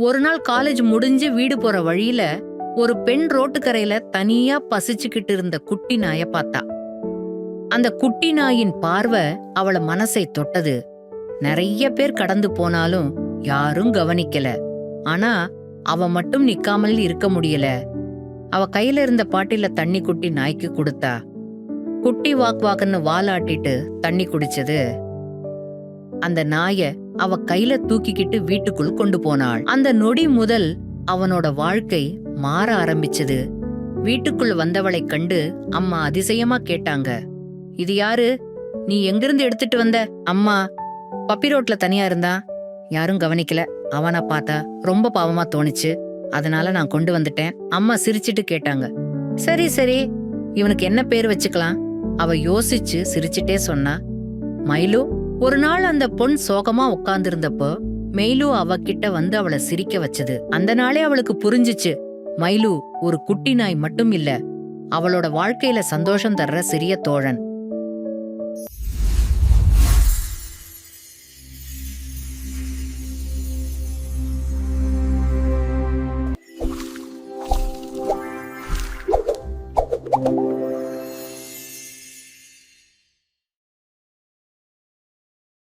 ஒரு நாள் காலேஜ் முடிஞ்சு வீடு போற வழியில ஒரு பெண் ரோட்டுக்கரையில தனியா பசிச்சுக்கிட்டு இருந்த குட்டி நாய பார்த்தா. அந்த குட்டி நாயின் பார்வை அவள மனசை தொட்டது. நிறைய பேர் கடந்து போனாலும் யாரும் கவனிக்கல. ஆனா அவ மட்டும் நிக்காமல் இருக்க முடியல. அவ கையில இருந்த பாட்டில தண்ணி குட்டி நாய்க்கு கொடுத்தா. குட்டி வாக் வாக்குன்னு வாலாட்டிட்டு தண்ணி குடிச்சது. அந்த நாய அவ கையில தூக்கிக்கிட்டு வீட்டுக்குள் கொண்டு போனாள். அந்த நொடி முதல் அவனோட வாழ்க்கை மாற ஆரம்பிச்சது. வீட்டுக்குள் வந்தவளை கண்டு அம்மா அதிசயமா கேட்டாங்க. இது யாரு? நீ எங்கிருந்து எடுத்துட்டு வந்த? அம்மா பப்பி ரோட்ல தனியா இருந்தா? யாரும் கவனிக்கல. அவனை பார்த்தா ரொம்ப பாவமா தோணுச்சு. அதனால நான் கொண்டு வந்துட்டேன். அம்மா சிரிச்சிட்டு கேட்டாங்க. சரி சரி. இவனுக்கு என்ன பேர் வச்சுக்கலாம்? அவ யோசிச்சு சிரிச்சிட்டே சொன்னா. மைலு ஒரு நாள் அந்த பொண் சோகமா உட்கார்ந்திருந்தப்போ மெய்லு அவகிட்ட வந்து அவளை சிரிக்க வச்சது. அந்த நாளே அவளுக்கு புரிஞ்சுச்சு. மைலு ஒரு குட்டி நாய் மட்டும் இல்ல அவளோட வாழ்க்கையில சந்தோஷம் தர்ற சிறிய தோழன்.